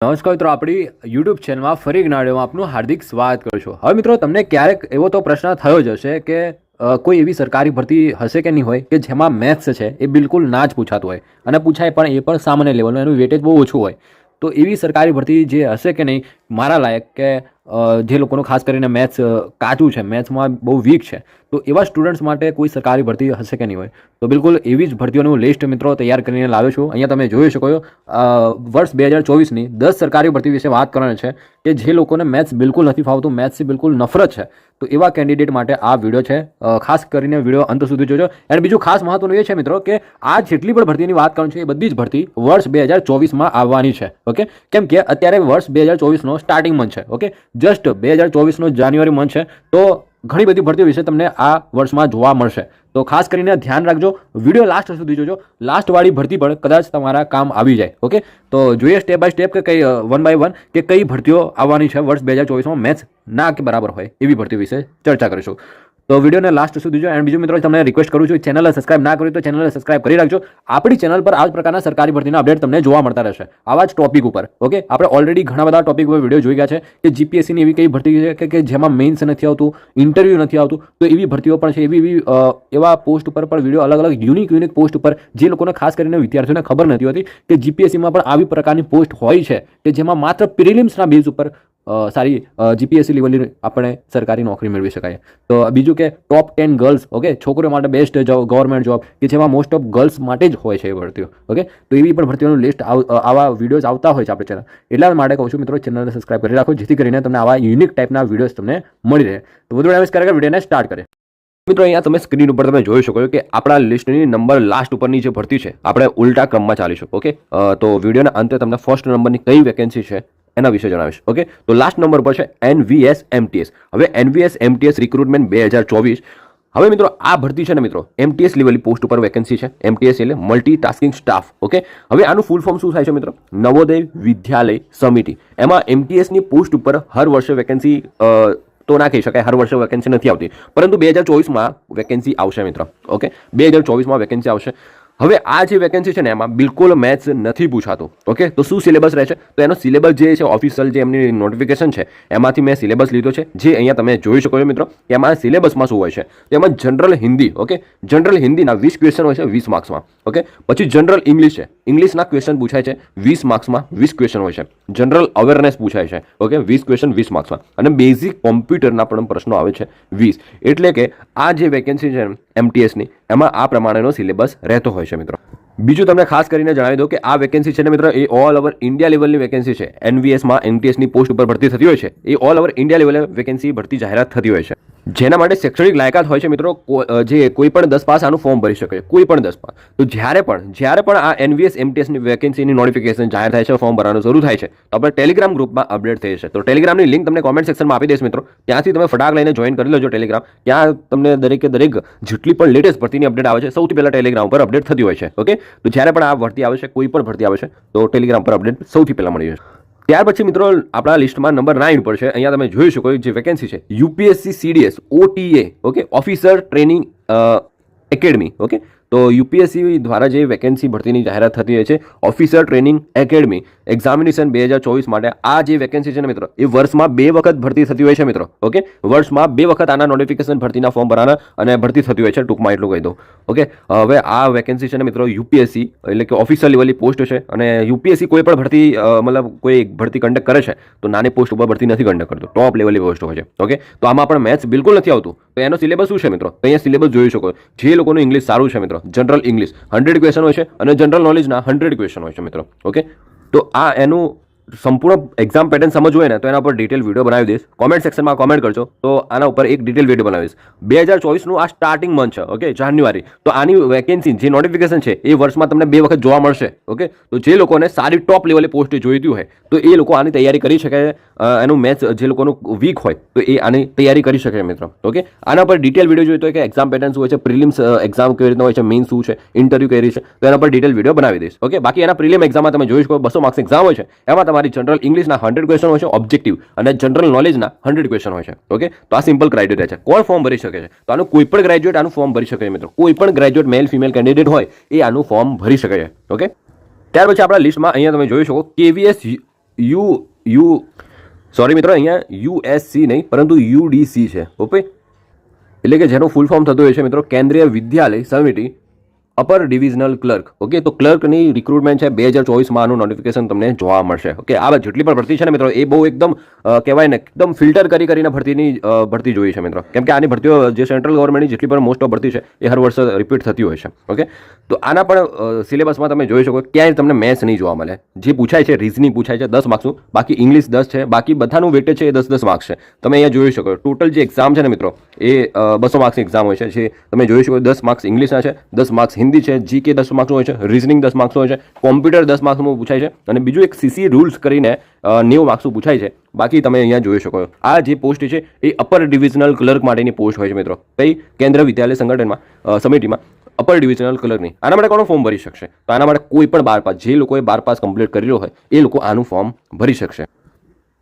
નમસ્કાર મિત્રો, આપણી યુટ્યુબ ચેનલમાં ફરી જ્ઞાડીઓમાં આપનું હાર્દિક સ્વાગત કરું છું. હવે મિત્રો, તમને ક્યારેક એવો તો પ્રશ્ન થયો જ હશે કે કોઈ એવી સરકારી ભરતી હશે કે નહીં હોય, કે જેમાં મેથ્સ છે એ બિલકુલ ના જ પૂછાતું હોય? અને પૂછાય પણ એ પણ સામાન્ય લેવલનું એનું વેટેજ બહુ ઓછું હોય. તો એવી સરકારી ભરતી જે હશે કે નહીં મારા લાયક કે જે લોકોનું ખાસ કરીને મેથ્સ કાચું છે, મેથ્સમાં બહુ વીક છે, તો એવા સ્ટુડન્ટ્સ માટે કોઈ સરકારી ભરતી હશે કે નહીં હોય? તો બિલકુલ એવી જ ભરતીઓનું લિસ્ટ મિત્રો તૈયાર કરીને લાવ્યો છું. અહીંયા તમે જોઈ શકો વર્ષ બે હજાર ચોવીસની દસ સરકારી ભરતી વિશે વાત કરવાની છે કે જે લોકોને મેથ્સ બિલકુલ નથી ફાવતું, મેથ્સથી બિલકુલ નફરત છે. તો એવા કેન્ડિડેટ માટે આ વીડિયો છે. ખાસ કરીને વીડિયો અંત સુધી જોજો. અને બીજું ખાસ મહત્વનું એ છે મિત્રો કે આ જેટલી પણ ભરતીની વાત કરવાની છે, એ બધી જ ભરતી વર્ષ બે હજાર ચોવીસમાં આવવાની છે. ઓકે કેમ કે અત્યારે વર્ષ બે હજાર ચોવીસનો સ્ટાર્ટિંગ મંથ છે ઓકે જસ્ટ બે હજાર જાન્યુઆરી મંથ છે, તો ઘણી બધી ભરતીઓ વિશે તમને આ વર્ષમાં જોવા મળશે. તો ખાસ કરીને ધ્યાન રાખજો વીડિયો લાસ્ટ સુધી જોજો લાસ્ટવાળી ભરતી પણ કદાચ તમારા કામ આવી જાય ઓકે તો જોઈએ સ્ટેપ બાય સ્ટેપ કે કઈ વન બાય વન કે કઈ ભરતીઓ આવવાની છે વર્ષ બે હજાર ચોવીસમાં મેથ્સ ના કે બરાબર હોય એવી ભરતી વિશે ચર્ચા કરીશું. તો વિડીયોને લાસ્ટ સુધી જો એન્ડ બીજું મિત્રો, તમને રિક્વેસ્ટ કરું છું ચેનલને સબસ્ક્રાઇબ ના કર્યું તો ચેનલને સબસ્ક્રાઇબ કરી રાખજો. આપણી ચેનલ પર આ જ પ્રકારના સરકારી ભરતીના અપડેટ તમને જોવા મળતા રહેશે. આવા જ ટોપિક ઉપર ઓકે આપણે ઓલરેડી ઘણા બધા ટોપિક ઉપર વીડિયો જોઈ ગયા છે કે જીપીએસસીની એવી કઈ ભરતી છે કે- જેમાં મેઇન્સ નથી આવતું ઇન્ટરવ્યૂ નથી આવતું. તો એવી ભરતીઓ પણ છે, એવી એવી એવા પોસ્ટ ઉપર પણ વીડિયો અલગ અલગ યુનિક યુનિક પોસ્ટ ઉપર જે લોકોને ખાસ કરીને વિદ્યાર્થીઓને ખબર નથી હોતી કે જીપીએસસીમાં પણ આવી પ્રકારની પોસ્ટ હોય છે કે જેમાં માત્ર પ્રિલિમ્સના બેઝ ઉપર સારી જીપીએસસી લેવલની આપણે સરકારી નોકરી મેળવી શકાય. તો બીજું કે ટોપ ટેન ગર્લ્સ ઓકે છોકરીઓ માટે બેસ્ટ ગવર્મેન્ટ જોબ કે જેમાં મોસ્ટ ઓફ ગર્લ્સ માટે જ હોય છે એ ભરતીઓ ઓકે તો એવી પણ ભરતીઓનું લિસ્ટ આવા વિડીયોઝ આવતા હોય છે આપણે ચેનલ એટલા માટે કહું છું મિત્રો ચેનલને સબસ્ક્રાઇબ કરી રાખો, જેથી કરીને તમને આવા યુનિક ટાઈપના વિડીયોઝ તમને મળી રહે. તો વધુ ડાયમેજ કરે વિડીયોને સ્ટાર્ટ કરે મિત્રો, અહીંયા તમે સ્ક્રીન ઉપર તમે જોઈ શકો છો કે આપણા લિસ્ટની નંબર લાસ્ટ ઉપરની જે ભરતી છે, આપણે ઉલટા ક્રમમાં ચાલીશું ઓકે તો વિડીયોના અંતે તમને ફર્સ્ટ નંબરની કઈ વેકેન્સી છે એના વિશે જણાવીશ, ઓકે? તો લાસ્ટ નંબર પર છે એનવીએસ એમટીએસ હવે એનવીએસ એમટીએસ રિક્રુટમેન્ટ બે હજાર ચોવીસ. હવે મિત્રો, આ ભરતી છે ને મિત્રો એમટીએસ લેવલની પોસ્ટ ઉપર વેકેન્સી છે. એમટીએસ એટલે મલ્ટી ટાસ્કિંગ સ્ટાફ ઓકે? હવે આનું ફૂલ ફોર્મ શું થાય છે મિત્રો? નવોદય વિદ્યાલય સમિતિ. એમાં એમટીએસની પોસ્ટ ઉપર હર વર્ષે વેકેન્સી તો ના કહી શકાય, હર વર્ષે વેકેન્સી નથી આવતી. પરંતુ બે હજાર ચોવીસમાં વેકેન્સી આવશે મિત્રો, ઓકે? બે હજાર ચોવીસમાં વેકેન્સી આવશે. હવે આ જે વેકેન્સી છે ને, એમાં બિલકુલ મેથ્સ નથી પૂછાતો ઓકે તો શું સિલેબસ રહેશે? તો એનો સિલેબસ જે છે ઓફિશિયલ જે એમની નોટિફિકેશન છે, એમાંથી મેં સિલેબસ લીધો છે, જે અહીંયા તમે જોઈ શકો છો મિત્રો એમાં સિલેબસમાં શું હોય છે? તો એમાં જનરલ હિન્દી ઓકે જનરલ હિન્દીના વીસ ક્વેશ્ચન હોય છે, વીસ માર્ક્સમાં ઓકે પછી જનરલ ઇંગ્લિશ છે ઇંગ્લિશના ક્વેશ્ચન પૂછાય છે, વીસ માર્ક્સમાં વીસ ક્વેશ્ચન હોય છે. જનરલ અવેરનેસ પૂછાય છે ઓકે વીસ ક્વેશ્ચન વીસ માર્ક્સમાં અને બેઝિક કોમ્પ્યુટરના પણ પ્રશ્નો આવે છે, વીસ. એટલે કે આ જે વેકેન્સી છે એમટીએસની એમાં આ પ્રમાણેનો સિલેબસ રહેતો હોય છે. મિત્રો. બીજું તમને ખાસ કરીને જણાવી દઉં કે આ વેકેન્સી છે ને મિત્રો, એ ઓલ ઓવર ઇન્ડિયા લેવલની વેકેન્સી છે. એનવીએસમાં એનટીએસની પોસ્ટ ઉપર ભરતી થતી હોય છે. એ ઓલ ઓવર ઇન્ડિયા લેવલે વેકેન્સી ભરતી જાહેરાત થતી હોય છે. જેના માટે શૈક્ષણિક લાયકાત હોય છે મિત્રો જે કોઈ પણ દસ પાસ આનું ફોર્મ ભરી શકે છે, કોઈ પણ દસ પાસ. તો જ્યારે પણ જ્યારે પણ આ એનવીએસ એમટીએસની વેકેન્સીની નોટિફિકેશન જાહેર થાય છે, ફોર્મ ભરવાનું શરૂ થાય છે, તો આપણે ટેલિગ્રામ ગ્રુપમાં અપડેટ થઈ છે તો ટેલિગ્રામની લિંક તમને કોમેન્ટ સેક્શનમાં આપી દઈશ મિત્રો. ત્યાંથી તમે ફટાક લઈને જોઈન કરી લેજો ટેલિગ્રામ ત્યાં તમને દરેકે દરેક જેટલી પણ લેટેસ્ટ ભરતીની અપડેટ આવે છે, સૌથી પહેલાં ટેલિગ્રામ પર અપડેટ થતી હોય છે ઓકે તો જ્યારે પણ આ ભરતી આવે છે, કોઈ પણ ભરતી આવે છે, તો ટેલિગ્રામ પર અપડેટ સૌથી પહેલાં મળી જશે. ત્યાર પછી મિત્રો, આપણા લિસ્ટમાં નંબર નાઇન પર છે. અહીંયા તમે જોઈ શકો જે વેકેન્સી છે. UPSC CDS OTA okay officer training academy okay તો યુપીએસસી દ્વારા જે વેકેન્સી ભરતીની જાહેરાત થતી હોય છે ઓફિસર ટ્રેનિંગ એકેડમી એક્ઝામિનેશન બે હજાર ચોવીસ માટે આ જે વેકેન્સી છે ને મિત્રો, એ વર્ષમાં બે વખત ભરતી થતી હોય છે મિત્રો ઓકે વર્ષમાં બે વખત આના નોટિફિકેશન ભરતીના ફોર્મ ભરાના અને ભરતી થતી હોય છે, ટૂંકમાં એટલું કહી દઉં ઓકે હવે આ વેકેન્સી છે ને મિત્રો, યુપીએસસી, એટલે કે ઓફિસર લેવલની પોસ્ટ છે અને યુપીએસસી કોઈ પણ ભરતી મતલબ કોઈ ભરતી કન્ડક્ટ કરે છે, તો નાની પોસ્ટ ઉપર ભરતી નથી કન્ડક્ટ કરતો ટોપ લેવલની પોસ્ટ હોય છે ઓકે તો આમાં પણ મેથ્સ બિલકુલ નથી આવતું, તો એનો સિલેબસ શું છે મિત્રો? તો અહીંયા સિલેબસ જોઈ શકો, જે લોકોનું ઇંગ્લિશ સારું છે મિત્રો જનરલ ઇંગ્લિશ હંડ્રેડ ક્વેશ્ચન હોય છે અને જનરલ નોલેજના હંડ્રેડ ક્વેશ્ચન હોય છે મિત્રો ઓકે તો આ એનું સંપૂર્ણ એક્ઝામ પેટર્ન સમજવું હોય ને, તો એના પર ડિટેલ વીડિયો બનાવી દઈશ. કોમેન્ટ સેક્શનમાં કોમેન્ટ કરજો. તો આના ઉપર એક ડિટેલ વીડિયો બનાવીશ. બે હજાર ચોવીસનું આ સ્ટાર્ટિંગ મંથ છે ઓકે જાન્યુઆરી. તો આની વેકેન્સી જે નોટિફિકેશન છે, એ વર્ષમાં તમને બે વખત જોવા મળશે ઓકે તો જે લોકોને સારી ટોપ લેવલે પોસ્ટ જોઈતી હોય, તો એ લોકો આની તૈયારી કરી શકે એનું મેચ જે લોકોનું વીક હોય, તો એ આની તૈયારી કરી શકે મિત્રો ઓકે આના પર ડિટેલ વીડિયો જોઈતો હોય કે એક્ઝામ પેટર્ન શું હોય છે પ્રિલિમ્સ એક્ઝામ કેવી રીતના હોય છે મેઇન શું છે ઇન્ટરવ્યૂ કેવી છે, તો એના પર ડિટેલ વીડિયો બનાવી દઈશ ઓકે બાકી એના પ્રિલિમ એક્ઝામમાં તમે જોઈ શકો, બસો માર્ક્સ એક્ઝામ હોય છે, એમાં તમારી જનરલ ઇંગ્લિશના હંડ્રેડ ક્વેશ્ચન હોય છે ઓબ્જેક્ટિવ અને જનરલ નોલેજના હંડ્રેડ ક્વેશ્ચન હોય છે. ઓકે તો આ સિમ્પલ ક્રાઇટેરિયા છે. કોણ ફોર્મ ભરી શકે છે? તો આનું કોઈ પણ ગ્રેજ્યુએટ આનું ફોર્મ ભરી શકે છે મિત્રો. કોઈ પણ ગ્રેજ્યુએટ મેલ ફિમેલ કેન્ડિડેટ હોય, એ આનું ફોર્મ ભરી શકે છે. ઓકે ત્યાર પછી આપણા લિસ્ટમાં અહીંયા તમે જોઈ શકો કેવીએસ યુ યુ સોરી મિત્રો, અહીંયા યુએસસી નહીં, પરંતુ યુડીસી છે. ઓકે એટલે કે જેનું ફૂલ ફોર્મ થતું હોય છે મિત્રો, કેન્દ્રીય વિદ્યાલય સમિતિ અપર ડિવિઝનલ ક્લર્ક ઓકે તો ક્લર્કની રિક્રુટમેન્ટ છે બે હજાર ચોવીસમાં આનું નોટિફિકેશન તમને જોવા મળશે ઓકે આ જેટલી પણ ભરતી છે ને મિત્રો, એ બહુ એકદમ કહેવાય ને, એકદમ ફિલ્ટર કરી કરીને ભરતીની ભરતી જોઈ છે મિત્રો. કેમ કે આની ભરતીઓ, જે સેન્ટ્રલ ગવર્મેન્ટની જેટલી પણ મોસ્ટ ઓફ ભરતી છે, એ હર વર્ષે રિપીટ થતી હોય છે ઓકે તો આના પણ સિલેબસમાં તમે જોઈ શકો ક્યાંય તમને મેથ્સ નહીં જોવા મળે. જે પૂછાય છે રીઝનિંગ પૂછાય છે, દસ માર્ક્સનું બાકી ઇંગ્લિશ દસ છે, બાકી બધાનું વેટેજ છે એ દસ દસ માર્ક્સ છે. તમે અહીંયા જોઈ શકો ટોટલ જે એક્ઝામ છે ને મિત્રો, એ બસો માર્ક્સની એક્ઝામ હોય છે, જે તમે જોઈ શકો, દસ માર્ક્સ ઇંગ્લિશના છે, દસ માર્ક્સ હિન્દી છે જીકે દસ માર્ક્સનું હોય છે રિઝનિંગ દસ માર્ક્સનું હોય છે કોમ્પ્યુટર દસ માર્ક્સમાં પૂછાય છે અને બીજું એક સીસી રૂલ્સ કરીને નેવું માર્ક્સનું પૂછાય છે. બાકી તમે અહીંયા જોઈ શકો. આ જે પોસ્ટ છે, એ અપર ડિવિઝનલ ક્લર્ક માટેની પોસ્ટ હોય છે મિત્રો. કઈ? કેન્દ્ર વિદ્યાલય સંગઠનમાં સમિટીમાં અપર ડિવિઝનલ ક્લર્કની આના માટે કોણ ફોર્મ ભરી શકશે? તો આના માટે કોઈ પણ બાર પાસ, જે લોકોએ બાર પાસ કમ્પ્લીટ કરેલો હોય, એ લોકો આનું ફોર્મ ભરી શકશે.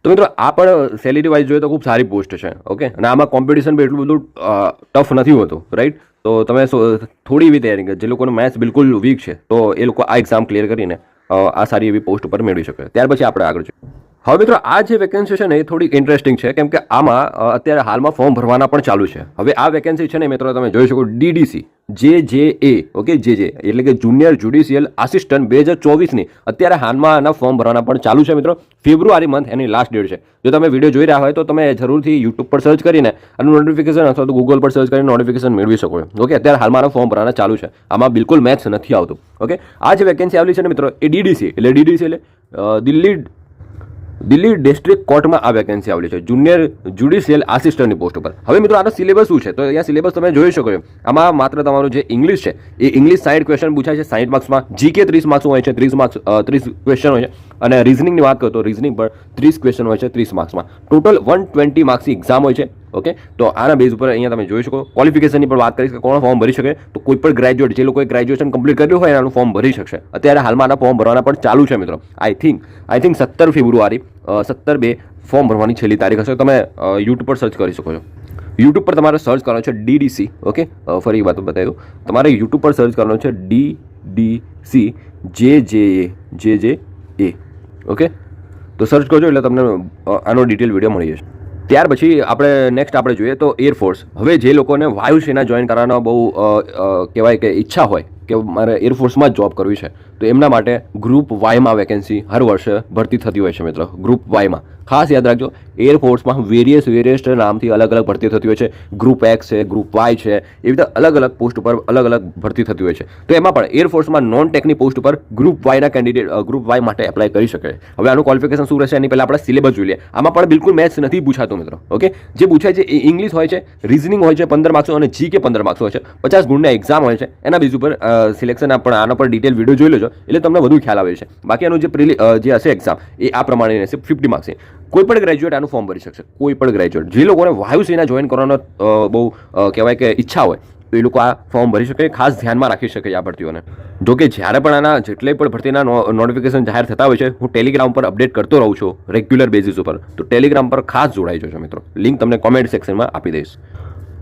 તો મિત્રો, આ પણ સેલેરી વાઇઝ જોઈએ તો ખૂબ સારી પોસ્ટ છે ઓકે અને આમાં કોમ્પિટિશન બી એટલું બધું ટફ નથી હોતું રાઈટ તો તમે થોડી એવી તૈયારી જે લોકોનું મેથ્સ બિલકુલ વીક છે, તો એ લોકો આ એક્ઝામ ક્લિયર કરીને આ સારી એવી પોસ્ટ ઉપર મેળવી શકે. ત્યાર પછી આપણે આગળ જોઈએ. હવે મિત્રો, આ જે વેકેન્સી છે ને એ થોડી ઇન્ટરેસ્ટિંગ છે, કેમ કે આમાં અત્યારે હાલમાં ફોર્મ ભરવાના પણ ચાલુ છે. હવે આ વેકેન્સી છે ને, મિત્રો, તમે જોઈ શકો ડીડીસી જે જે એ ઓકે જે જે એટલે કે જુનિયર જ્યુડિશિયલ આસિસ્ટન્ટ બે હજાર ચોવીસની. અત્યારે હાલમાં આના ફોર્મ ભરવાના પણ ચાલુ છે, મિત્રો. ફેબ્રુઆરી મંથ એની લાસ્ટ ડેટ છે. જો તમે વીડિયો જોઈ રહ્યા હોય, તો તમે જરૂરથી યુટ્યુબ પર સર્ચ કરીને આનું નોટિફિકેશન અથવા તો ગૂગલ પર સર્ચ કરીને નોટિફિકેશન મેળવી શકો ઓકે, અત્યારે હાલમાં આના ફોર્મ ભરવાના ચાલુ છે. આમાં બિલકુલ મેથ્સ નથી આવતું. ઓકે, આ જે વેકેન્સી આવેલી છે ને, મિત્રો, એ ડીડીસી એટલે ડીડીસી એટલે દિલ્હી દિલ્હી ડિસ્ટ્રિક્ટ કોર્ટમાં આ વેકેન્સી આવેલી છે. જુનિયર જ્યુડિશિયલ આસિસ્ટન્ટની પોસ્ટ ઉપર. હવે મિત્રો આનો સિલેબસ શું છે? તો અહીંયા સિલેબસ તમે જોઈ શકો છો. આમાં માત્ર તમારું જે ઇંગ્લિશ છે, એ ઇંગ્લિશ સાઈડ ક્વેશ્ચન પૂછાય છે. સાઈઠ માર્ક્સમાં જીકે ત્રીસ માર્ક્સ હોય છે. ત્રીસ માર્ક્સ ત્રીસ ક્વેશ્ચન હોય છે. અને રિઝનિંગની વાત કરો તો રિઝનિંગ પર ત્રીસ ક્વેશ્ચન હોય છે, ત્રીસ માર્ક્સમાં ટોટલ વન ટ્વેન્ટી માર્ક્સની એક્ઝામ હોય છે ઓકે તો આના બેઝ ઉપર અહીંયા તમે જોઈ શકો. ક્વોલિફિકેશનની પણ વાત કરીશ કે કોણ ફોર્મ ભરી શકે. તો કોઈ પણ ગ્રેજ્યુએટ જે લોકોએ ગ્રેજ્યુએશન કમ્પ્લીટ કર્યું હોય એનું ફોર્મ ભરી શકશે. અત્યારે હાલમાં આના ફોર્મ ભરવાના પણ ચાલુ છે મિત્રો. આઈ થિંક આઈ થિંક સત્તર ફેબ્રુઆરી સત્તર બે ફોર્મ ભરવાની છેલ્લી તારીખ હશે. તમે યુટ્યુબ પર સર્ચ કરી શકો છો. યુટ્યુબ પર તમારે સર્ચ કરવાનો છે ડીડીસી ઓકે ફરી વાત બતાવી દઉં. તમારે યુટ્યુબ પર સર્ચ કરવાનું છે ડી ડી સી જે જે એ જે જે એ ઓકે? તો સર્ચ કરજો એટલે તમને આનો ડિટેલ વીડિયો મળી જશે. ત્યાર પછી આપણે નેક્સ્ટ આપણે જોઈએ તો એરફોર્સ હવે જે લોકોને વાયુસેના જોઈન કરવાનો બહુ કહેવાય કે ઈચ્છા હોય કે મારે એરફોર્સમાં જ જોબ કરવી છે. તો એમના માટે ગ્રુપ વાયમાં વેકેન્સી હર વર્ષે ભરતી થતી હોય છે મિત્રો ગ્રુપ વાયમાં ખાસ યાદ રાખજો એરફોર્સમાં વેરિયસ વેરિયસ નામથી અલગ અલગ ભરતી થતી હોય છે. ગ્રુપ એક્સ છે ગ્રુપ વાય છે, એવી રીતે અલગ અલગ પોસ્ટ ઉપર અલગ અલગ ભરતી થતી હોય છે. તો એમાં પણ એરફોર્સમાં નોન ટેકની પોસ્ટ ઉપર ગ્રુપ વાયના કેન્ડિડેટ ગ્રુપ વાય માટે એપ્લાય કરી શકે. હવે આનું ક્વોલિફિકેશન શું રહેશે એની પહેલાં આપણે સિલેબસ જોઈ લઈએ આમાં પણ બિલકુલ મેથ્સ નથી પૂછાતું મિત્રો ઓકે જે પૂછાય છે એ ઇંગ્લિશ હોય છે રિઝનિંગ હોય છે, પંદર માર્ક્સ અને જી કે પંદર માર્ક્સ હોય છે. પચાસ ગુણના એક્ઝામ હોય છે. એના બેઝ ઉપર સિલેક્શન પણ આના પર ડિટેલ વીડિયો જોઈ લેજો. એટલે તમને વધુ ખ્યાલ આવે છે. બાકી આનું જે પ્રિલી જે હશે એક્ઝામ એ આ પ્રમાણે રહેશે ફિફ્ટી માર્ક્સ કોઈ પણ ગ્રેજ્યુએટ આનું ફોર્મ ભરી શકશે. કોઈ પણ ગ્રેજ્યુએટ જે લોકોને વાયુસેના જોઈન કરવાનો બહુ કહેવાય કે ઈચ્છા હોય તો એ લોકો આ ફોર્મ ભરી શકે. ખાસ ધ્યાનમાં રાખી શકે આ ભરતીઓને. જો કે જ્યારે પણ આના જેટલે પણ ભરતીના નોટિફિકેશન જાહેર થતા હોય છે, હું ટેલિગ્રામ પર અપડેટ કરતો રહું છું રેગ્યુલર બેઝિસ ઉપર. તો ટેલિગ્રામ પર ખાસ જોડાઈ જજો મિત્રો. લિંક તમને કોમેન્ટ સેક્શનમાં આપી દઈશ.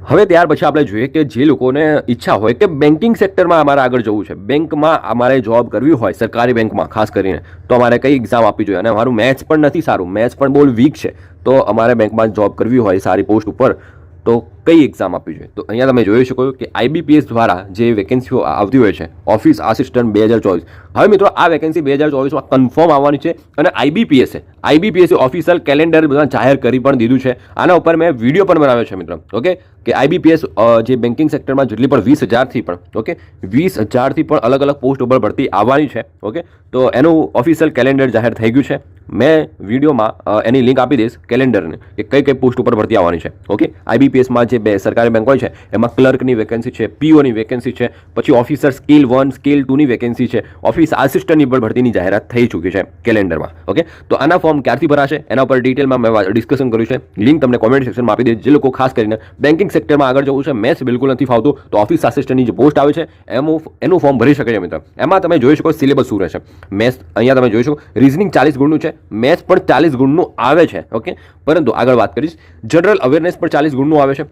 હવે ત્યાર પછી આપણે જોઈએ કે જે લોકોને ઈચ્છા હોય કે બેન્કિંગ સેક્ટરમાં અમારે આગળ જવું છે. બેંકમાં અમારે જોબ કરવી હોય, સરકારી બેંકમાં ખાસ કરીને, તો અમારે કઈ એક્ઝામ આપવી જોઈએ? અને અમારું મેથ્સ પણ નથી સારું. મેથ્સ પણ બહુ વીક છે. તો અમારે બેંકમાં જોબ કરવી હોય સારી પોસ્ટ ઉપર, તો કઈ એક્ઝામ આપવી જોઈએ? તો અહીંયા તમે જોઈ શકો કે આઈબીપીએસ દ્વારા જે વેકેન્સીઓ આવતી હોય છે ઓફિસ આસિસ્ટન્ટ બે હજાર ચોવીસ. હવે મિત્રો, આ વેકેન્સી બે હજાર ચોવીસમાં કન્ફર્મ આવવાની છે અને આઈબીપીએસે આઈબીપીએસે ઓફિશિયલ કેલેન્ડર બધા જાહેર કરી પણ દીધું છે. આના ઉપર મેં વીડિયો પણ બનાવ્યો છે મિત્રો, ઓકે? કે આઈબીપીએસ જે બેન્કિંગ સેક્ટરમાં જેટલી પણ વીસ હજારથી પણ, ઓકે? વીસ હજારથી પણ અલગ અલગ પોસ્ટ ઉપર ભરતી આવવાની છે, ઓકે? તો એનું ઓફિશિયલ કેલેન્ડર જાહેર થઈ ગયું છે. મેં વિડીયોમાં એની લિંક આપી દઈશ કેલેન્ડરને કે કઈ કઈ પોસ્ટ ઉપર ભરતી આવવાની છે, ઓકે? આઈબીપીએસમાં જે બે સરકારી બેંક હોય છે, એમાં ક્લર્કની વેકેન્સી છે પીઓની વેકેન્સી છે, પછી ઓફિસર સ્કિલ વન સ્કિલ ટુની વેકેન્સી છે ઓફિસ આસિસ્ટન્ટની પણ ભરતીની જાહેરાત થઈ ચૂકી છે કેલેન્ડરમાં, ઓકે? તો આના ફોર્મ ક્યારથી ભરાશે? એના ઉપર ડિટેલમાં મેં ડિસ્કશન કર્યું છે. લિંક તમને કોમેન્ટ સેક્શનમાં આપી દઈશ. જે લોકો ખાસ કરીને બેન્કિંગ સેક્ટરમાં આગળ જવું છે મેથ્સ બિલકુલ નથી ફાવતું, તો ઓફિસ આસિસ્ટન્ટની જે પોસ્ટ આવે છે, એમ, એનું ફોર્મ ભરી શકે છે મિત્ર. એમાં તમે જોઈ શકો સિલેબસ શું રહેશે. મેથ્સ અહીંયા તમે જોઈ શકો રિઝનિંગ ચાલીસ ગુણનું છે મેથ્સ પણ ચાલીસ ગુણનું આવે છે, ઓકે? પરંતુ આગળ વાત કરીશ જનરલ અવેરનેસ પણ ચાલીસ ગુણનું આવે છે.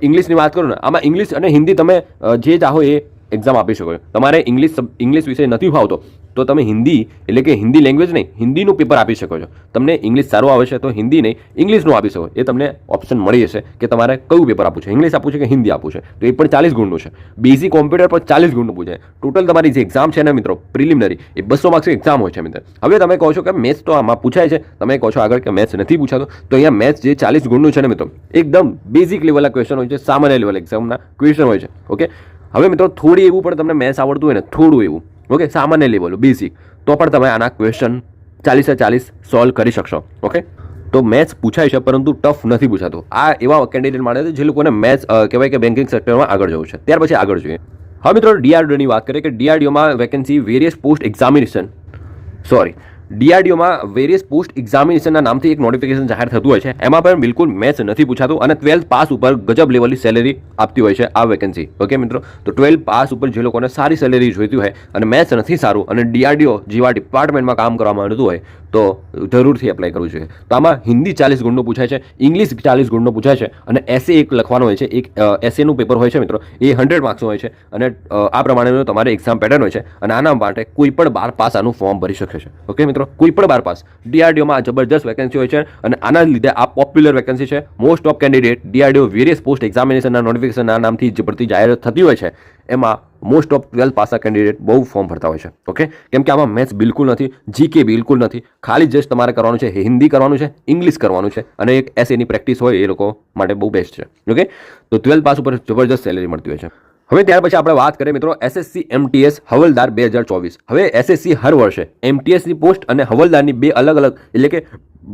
ઇંગ્લિશની વાત કરું ને આમાં ઇંગ્લિશ અને હિન્દી તમે જે ચાહો એ એક્ઝામ આપી શકો છો. તમારે ઇંગ્લિશ ઇંગ્લિશ વિષય નથી ફાવતો, તો તમે હિન્દી, એટલે કે હિન્દી લેંગ્વેજ નહીં, હિન્દીનું પેપર આપી શકો છો. તમને ઇંગ્લિશ સારું આવે છે તો હિન્દી નહીં ઇંગ્લિશનું આપી શકો એ તમને ઓપ્શન મળી જશે કે તમારે કયું પેપર આપવું છે. ઇંગ્લિશ આપવું છે કે હિન્દી આપવું છે? તો એ પણ ચાલીસ ગુણનું છે. બેઝિક કોમ્પ્યુટર પર ચાલીસ ગુણનું પૂછાય ટોટલ તમારી જે એક્ઝામ છે ને મિત્રો પ્રિલિમિનરી એ બસો માર્ક્સની એક્ઝામ હોય છે મિત્રો. હવે તમે કહો છો કે મેથ્સ તો આમાં પૂછાય છે. તમે કહો છો આગળ કે મેથ્સ નથી પૂછાતો. તો અહીંયા મેથ્સ જે ચાલીસ ગુણનું છે ને મિત્રો, એકદમ બેઝિક લેવલના ક્વેશ્ચન હોય છે. સામાન્ય લેવલ એક્ઝામના ક્વેશ્ચન હોય છે. ઓકે હવે મિત્રો, થોડી એવું પણ તમને મેથ્સ આવડતું હોય ને, થોડું એવું. ઓકે સામાન્ય લેવલ બેઝિક તો પણ તમે આના ક્વેશ્ચન ચાલીસે ચાલીસ સોલ્વ કરી શકશો. ઓકે તો મેથ્સ પૂછાય છે, પરંતુ ટફ નથી પૂછાતો. આ એવા કેન્ડિડેટ માટે જે લોકોને મેથ્સ કહેવાય કે બેન્કિંગ સેક્ટરમાં આગળ જવું છે. ત્યાર પછી આગળ જોઈએ. હવે મિત્રો ડીઆરડીઓની વાત કરીએ કે ડીઆરડીઓમાં vacancy various post examination sorry ડીઆરડીઓમાં various post એક્ઝામિનેશનના નામથી એક નોટિફિકેશન જાહેર થતું હોય છે. એમાં પણ બિલકુલ મેથ્સ નથી પૂછાતું અને ટ્વેલ્થ પાસ ઉપર ગજબ લેવલની સેલેરી આપતી હોય છે આ વેકેન્સી ઓકે મિત્રો? તો ટ્વેલ્થ પાસ ઉપર જે લોકોને સારી સેલેરી જોઈતી હોય અને મેથ્સ નથી સારું અને ડીઆરડીઓ જેવા ડિપાર્ટમેન્ટમાં કામ કરવા માંગતું હોય, તો જરૂરથી એપ્લાય કરવું જોઈએ. તો આમાં હિન્દી ચાલીસ ગુણનું પૂછાય છે, ઇંગ્લિશ ચાલીસ ગુણનું પૂછાય છે અને એસે એક લખવાનો હોય છે. એક એસેનું પેપર હોય છે, મિત્રો. એ હંડ્રેડ માર્ક્સનું હોય છે અને આ પ્રમાણેનું તમારે એક્ઝામ પેટર્ન હોય છે અને આના માટે કોઈ પણ બાર પાસ આનું ફોર્મ ભરી શકે છે. ઓકે મિત્રો? કોઈ પણ બાર પાસ. ડીઆરડીઓમાં જબરજસ્ત વેકેન્સી હોય છે અને આના લીધે આ પોપ્યુલર વેકેન્સી છે. Most of candidate DRDO various post એક્ઝામિનેશનના નોટિફિકેશનના નામથી જે ભરતી જાહેરાત થતી હોય છે. એમાં મોસ્ટ ઓફ ટ્વેલ્થ પાસા કેન્ડિડેટ બહુ ફોર્મ ભરતા હોય છે. ઓકે કેમ કે આમાં મેથ્સ બિલકુલ નથી જીકે બિલકુલ નથી. ખાલી જસ્ટ તમારે કરવાનું છે, હિન્દી કરવાનું છે ઇંગ્લિશ કરવાનું છે અને એક એસએની પ્રેક્ટિસ હોય એ લોકો માટે બહુ બેસ્ટ છે. ઓકે તો ટ્વેલ્થ પાસ ઉપર જબરજસ્ત સેલેરી મળતી હોય છે. હવે ત્યાર પછી આપણે વાત કરીએ મિત્રો એસએસસી એમટીએસ હવલદાર બે હજાર ચોવીસ. હવે એસએસસી હર વર્ષે એમટીએસની પોસ્ટ અને હવલદારની બે અલગ અલગ એટલે કે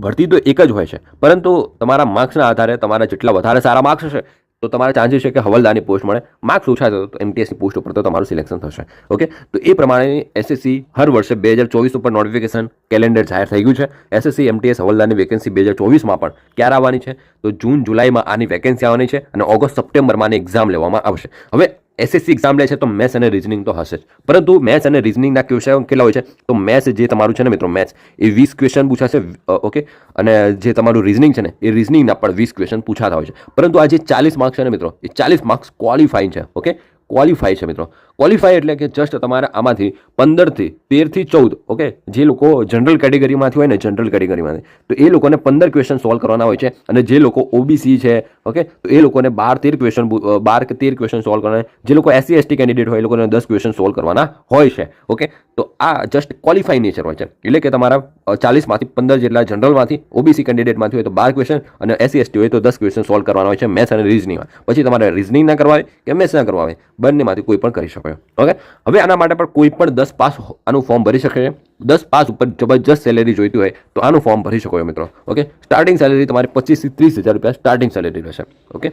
ભરતી તો એક જ હોય છે. પરંતુ તમારા માર્ક્સના આધારે તમારા જેટલા વધારે સારા માર્ક્સ હશે, તો તમારે ચાન્સીસ છે કે હવલદારની પોસ્ટ મળે. માર્ક્સ ઓછા થતો તો એમટીએસની પોસ્ટ ઉપર તો તમારું સિલેક્શન થશે. ઓકે તો એ પ્રમાણે એસએસસી હર વર્ષે બે હજાર ચોવીસ ઉપર નોટિફિકેશન કેલેન્ડર જાહેર થઈ ગયું છે. એસએસસી એમટીએસ હવલદારની વેકેન્સી બે હજાર ચોવીસમાં પણ ક્યારે આવવાની છે? તો જૂન, જુલાઈમાં આની વેકેન્સી આવવાની છે અને ઓગસ્ટ, સપ્ટેમ્બરમાં આની એક્ઝામ લેવામાં આવશે. હવે એસએસસી એક્ઝામ લે છે, તો મેથ્સ અને રિઝનિંગ તો હશે જ. પરંતુ મેથ્સ અને રિઝનિંગના ક્વેશ્ચન કેટલા હોય છે? તો મેથ્સ જે તમારું છે ને મિત્રો મેથ્સ એ વીસ ક્વેશ્ચન પૂછાશે ઓકે અને જે તમારું રિઝનિંગ છે ને, એ રિઝનિંગના પણ વીસ ક્વેશ્ચન પૂછાતા હોય છે. પરંતુ આ જે ચાલીસ માર્ક્સ છે ને મિત્રો, એ ચાલીસ માર્ક્સ ક્વોલિફાઈંગ છે ઓકે ક્વોલિફાય છે મિત્રો. ક્વોલિફાય એટલે કે જસ્ટ તમારે આમાંથી પંદરથી તેરથી ચૌદ ઓકે જે લોકો જનરલ કેટેગરીમાંથી હોય ને જનરલ કેટેગરીમાંથી તો એ લોકોને પંદર ક્વેશ્ચન સોલ્વ કરવાના હોય છે. અને જે લોકો ઓબીસી છે ઓકે તો એ લોકોને બાર તેર ક્વેશ્ચન બાર કે તેર ક્વેશ્ચન સોલ્વ કરવાના જે લોકો એસસી એસટી કેન્ડિડેટ હોય, એ લોકોને દસ ક્વેશ્ચન સોલ્વ કરવાના હોય છે ઓકે તો આ જસ્ટ ક્વોલિફાઈ નેચર હોય છે. એટલે કે તમારા ચાલીસમાંથી પંદર જેટલા જનરલમાંથી ઓબીસી કેન્ડિડેટમાંથી હોય તો બાર ક્વેશ્ચન અને એસસી એસટી હોય તો દસ ક્વેશ્ચન સોલ્વ કરવાના હોય છે મેથ્સ અને રિઝનિંગમાં પછી તમારે રિઝનિંગ ના કરવા હોય કે મેથ્સ ના કરવા હોય બંનેમાંથી કોઈ પણ કરી શકો. છો. ઓકે હવે આના માટે પણ કોઈ પણ દસ પાસ આનું ફોર્મ ભરી શકે છે. દસ પાસ ઉપર જબરજસ્ત સેલેરી જોઈતી હોય તો આનું ફોર્મ ભરી શકો મિત્રો. ઓકે સ્ટાર્ટિંગ સેલેરી તમારી પચીસથી ત્રીસ હજાર રૂપિયા સ્ટાર્ટિંગ સેલેરી રહેશે. ઓકે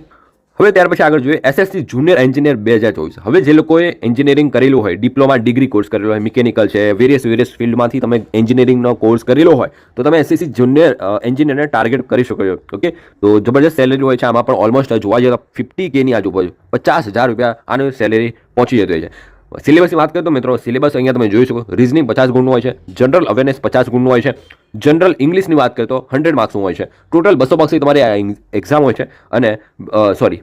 હવે ત્યાર પછી આગળ જોઈએ એસએસસી જુનિયર એન્જિનિયર બે હજાર ચોવીસ. હવે જે લોકોએ એન્જિનિયરિંગ કરેલું હોય ડિપ્લોમા ડિગ્રી કોર્સ કરેલો હોય મિકેનિકલ છે વેરિયસ વેરિયસ ફિલ્ડમાંથી તમે એન્જિનિયરિંગનો કોર્સ કરેલો હોય, તો તમે એસએસસી જુનિયર એન્જિનિયરને ટાર્ગેટ કરી શકો છો ઓકે તો જબરજસ્ત સેલેરી હોય છે, આમાં પણ ઓલમોસ્ટ જોવા જઈએ તો ફિફ્ટી કેની આજુબાજુ, પચાસ હજાર રૂપિયા આની સેલેરી પહોંચી જતી હોય છે. સિલેબસની વાત કરીએ તો મિત્રો સિલેબસ અહીંયા તમે જોઈ શકો રીઝનિંગ પચાસ ગુણનું હોય છે જનરલ અવેરનેસ પચાસ ગુણનું હોય છે જનરલ ઇંગ્લિશની વાત કરીએ તો હંડ્રેડ માર્ક્સનું હોય છે. ટોટલ બસો માર્ક્સની તમારી એક્ઝામ હોય છે, અને સોરી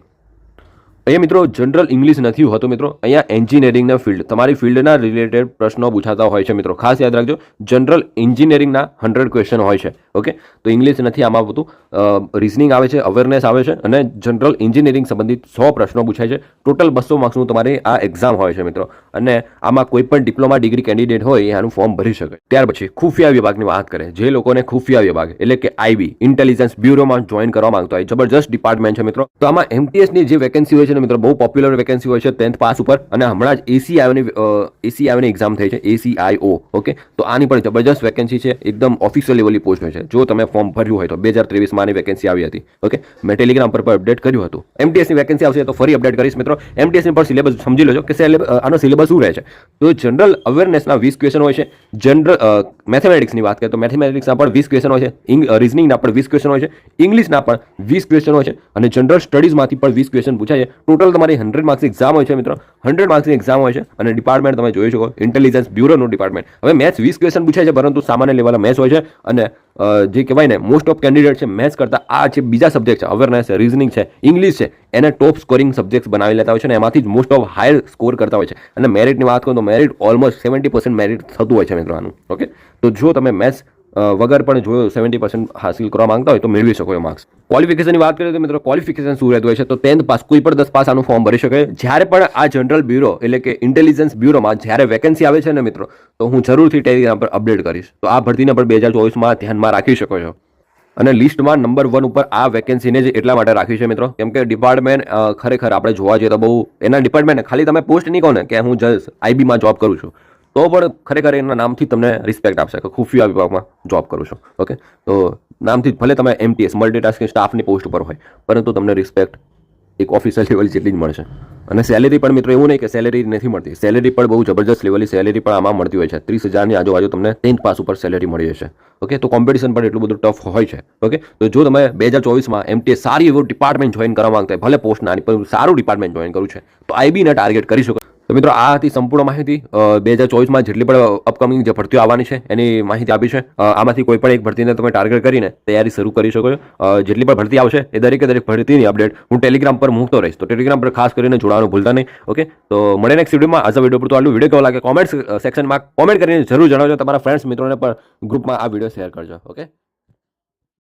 અહીંયા મિત્રો જનરલ ઇંગ્લિશ નથી હોતું મિત્રો. અહીંયા એન્જિનિયરિંગના ફિલ્ડ તમારી ફિલ્ડના રિલેટેડ પ્રશ્નો પૂછાતા હોય છે મિત્રો. ખાસ યાદ રાખજો જનરલ એન્જિનિયરિંગના હંડ્રેડ ક્વેશ્ચન હોય છે. ઓકે? તો ઇંગ્લિશ નથી આમાં બધું રિઝનિંગ આવે છે અવેરનેસ આવે છે અને જનરલ એન્જિનિયરિંગ સંબંધિત સો પ્રશ્નો પૂછાય છે. ટોટલ બસો માર્ક્સનું તમારી આ એક્ઝામ હોય છે મિત્રો. અને આમાં કોઈ પણ ડિપ્લોમા ડિગ્રી કેન્ડિડેટ હોય, એ આનું ફોર્મ ભરી શકે. ત્યાર પછી ખુફિયા વિભાગની વાત કરે. જે લોકોને ખુફિયા વિભાગ, એટલે કે આઈબી ઇન્ટેલિજન્સ બ્યુરોમાં જોઈન કરવા માંગતો હોય, જબરજસ્ત ડિપાર્ટમેન્ટ છે મિત્રો. તો આમાં એમટીએસની જે વેકેન્સી હોય છે ને મિત્રો, બહુ પોપ્યુલર વેકેન્સી હોય છે ટેન્થ પાસ ઉપર. અને હમણાં જ એસીઆઈઓની એસીઆઈઓની એક્ઝામ થઈ છે એસીઆઈઓ ઓકે? તો આની પણ જબરજસ્ત વેકેન્સી છે, એકદમ ઓફિસિયલ લેવલની પોસ્ટ હોય છે. જો તમે ફોર્મ ભર્યું હોય તો બે હજાર ત્રેવીસમાં આની વેકેન્સી આવી હતી. ઓકે મેં ટેલિગ્રામ પર પણ અપડેટ કર્યું હતું. એમટીએસની વેકેન્સી આવશે તો ફરી અપડેટ કરીશ મિત્રો. એમટીએસની પર સિલેબસ સમજી લેજો કે આનો સિલેબસ શું રહે છે? તો જનરલ અવેરનેસના વીસ ક્વેશ્ચન હોય છે. જનરલ મેથેમેટિક્સની વાત કરીએ તો મેથેમેટિક્સના પણ વીસ ક્વેશ્ચન હોય છે. રિઝનિંગના પણ વીસ ક્વેશ્ચન હોય છે. ઇંગ્લિશના પણ વીસ ક્વેશ્ચન હોય છે. અને જનરલ સ્ટડીઝમાંથી પણ વીસ ક્વેશ્ચન પૂછાય છે. ટોટલ તમારી હંડ્રેડ માર્ક્સની એક્ઝામ હોય છે મિત્રો. હંડ્રેડ માર્ક્સની એક્ઝામ હોય છે. અને ડિપાર્ટમેન્ટ તમે જોઈ શકો. ઇન્ટેલિજન્સ બ્યુરોનું ડિપાર્ટમેન્ટ હવે મેથ્સ વીસ ક્વેશ્ચન પૂછાય છે, પરંતુ સામાન્ય લેવલના મેથ્સ હોય છે. અને જે કહેવાય ને મોસ્ટ ઓફ કેન્ડિડેટ છે મેથ્સ કરતાં આ જે બીજા સબ્જેક્ટ છે અવેરનેસ છે રિઝનિંગ છે ઇંગ્લિશ છે, એને ટોપ સ્કોરિંગ સબ્જેક્ટ બનાવી લેતા હોય છે અને એમાંથી જ મોસ્ટ ઓફ હાયર સ્કોર કરતા હોય છે. અને મેરિટની વાત કરું તો merit almost seventy percent merit થતું હોય છે મિત્રો આનું ઓકે તો જો તમે મેથ્સ વગર પણ જો સેવન્ટી પર્સન્ટ હાસિલ કરવા માંગતા હોય તો મેળવી શકો એ માર્ક્સ ક્વોલિફિકેશનની વાત કરીએ તો મિત્રો ક્વોલિફિકેશન શું રહેતું હોય છે? તો ટેન્થ પાસ કોઈ પણ દસ પાસ આનું ફોર્મ ભરી શકે. જ્યારે પણ આ જનરલ બ્યુરો એટલે કે ઇન્ટેલિજન્સ બ્યુરોમાં જ્યારે વેકેન્સી આવે છે ને મિત્રો, તો હું જરૂરથી ટેલિગ્રામ પર અપડેટ કરીશ. તો આ ભરતીને પણ બે હજાર ચોવીસમાં ધ્યાનમાં રાખી શકો છો. અને લિસ્ટમાં નંબર વન ઉપર આ વેકેન્સીને જ એટલા માટે રાખી છે મિત્રો. કેમ કે ડિપાર્ટમેન્ટ ખરેખર આપણે જોવા જઈએ તો બહુ, એના ડિપાર્ટમેન્ટ ખાલી તમે પોસ્ટ નહીં કહો ને કે હું જ આઈબીમાં જોબ કરું છું. તો પણ ખરેખર એના નામથી તમને રિસ્પેક્ટ આપશે કે ખુફિયા વિભાગમાં જોબ કરું છું. ઓકે તો નામથી ભલે તમે એમટીએસ મલ્ટીટાસ્કિંગ સ્ટાફની પોસ્ટ ઉપર હોય, પરંતુ તમને રિસ્પેક્ટ એક ઓફિસર લેવલ જેટલી જ મળશે. અને સેલેરી પણ મિત્રો એવું નહીં કે સેલેરી નથી મળતી. સેલેરી પણ બહુ જબરજસ્ત લેવલની સેલેરી પણ આમાં મળતી હોય છે. ત્રીસ હજારની આજુબાજુ તમને ટેન્થ પાસ ઉપર સેલેરી મળી જશે. ઓકે તો કોમ્પિટિશન પણ એટલું બધું ટફ હોય છે. ઓકે તો જો તમે બે હજાર ચોવીસમાં એમટીએસ સારી એવું ડિપાર્ટમેન્ટ જોઈન કરવા માંગતા હોય, ભલે પોસ્ટ નાની, પણ સારું ડિપાર્ટમેન્ટ જોઈન કરવું છે, તો આઈબીને ટાર્ગેટ કરી શકો. તો મિત્રો, આ હતી સંપૂર્ણ માહિતી. બે હજાર ચોવીસમાં જેટલી પણ અપકમિંગ જે ભરતીઓ આવવાની છે, એની માહિતી આપી છે. આમાંથી કોઈ પણ એક ભરતીને તમે ટાર્ગેટ કરીને તૈયારી શરૂ કરી શકો છો. જેટલી પણ ભરતી આવશે, એ દરેકે દરેક ભરતીની અપડેટ હું ટેલિગ્રામ પર મૂકતો રહીશ. તો ટેલિગ્રામ પર ખાસ કરીને જોડાવાનું ભૂલતા નહીં ઓકે તો મળે નેક્સ્ટ વિડીયોમાં આજે વીડિયો પર તો આટલું. વીડિયો કેવો લાગે કોમેન્ટ સેક્શનમાં કોમેન્ટ કરીને જરૂર જણાવજો. તમારા ફ્રેન્ડ્સ મિત્રોને પણ ગ્રુપમાં આ વીડિયો શેર કરજો ઓકે